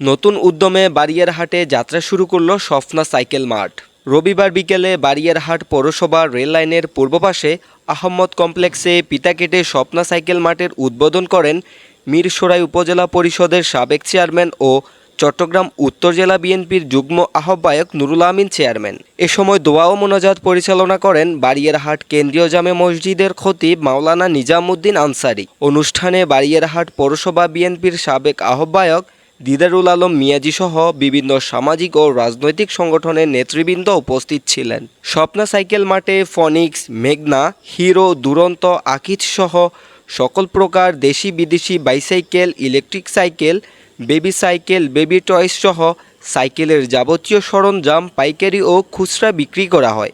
নতুন উদ্যমে বারিয়ারহাটে যাত্রা শুরু করল স্বপ্না সাইকেল মাঠ রবিবার বিকেলে বারিয়ারহাট পৌরসভা রেল লাইনের পূর্ব পাশে আহম্মদ কমপ্লেক্সে পিতা কেটে স্বপ্না সাইকেল মাঠের উদ্বোধন করেন মিরসরাই উপজেলা পরিষদের সাবেক চেয়ারম্যান ও চট্টগ্রাম উত্তর জেলা বিএনপির যুগ্ম আহ্বায়ক নুরুল আমিন চেয়ারম্যান। এ সময় দোয়া ও মোনাজাত পরিচালনা করেন বারিয়ারহাট কেন্দ্রীয় জামে মসজিদের খতিব মাওলানা নিজামুদ্দিন আনসারি। অনুষ্ঠানে বারিয়ারহাট পৌরসভা বিএনপির সাবেক আহ্বায়ক দিদারুল আলম মিয়াজি সহ বিভিন্ন সামাজিক ও রাজনৈতিক সংগঠনের নেতৃবৃন্দ উপস্থিত ছিলেন। স্বপ্না সাইকেল মাঠে ফনিক্স, মেঘনা, হিরো, দুরন্ত আকিজ সহ সকল প্রকার দেশি বিদেশি bicycle, electric cycle, baby cycle, baby toys সহ সাইকেলের যাবতীয় সরঞ্জাম, পাইকারি ও খুচরা বিক্রি করা হয়।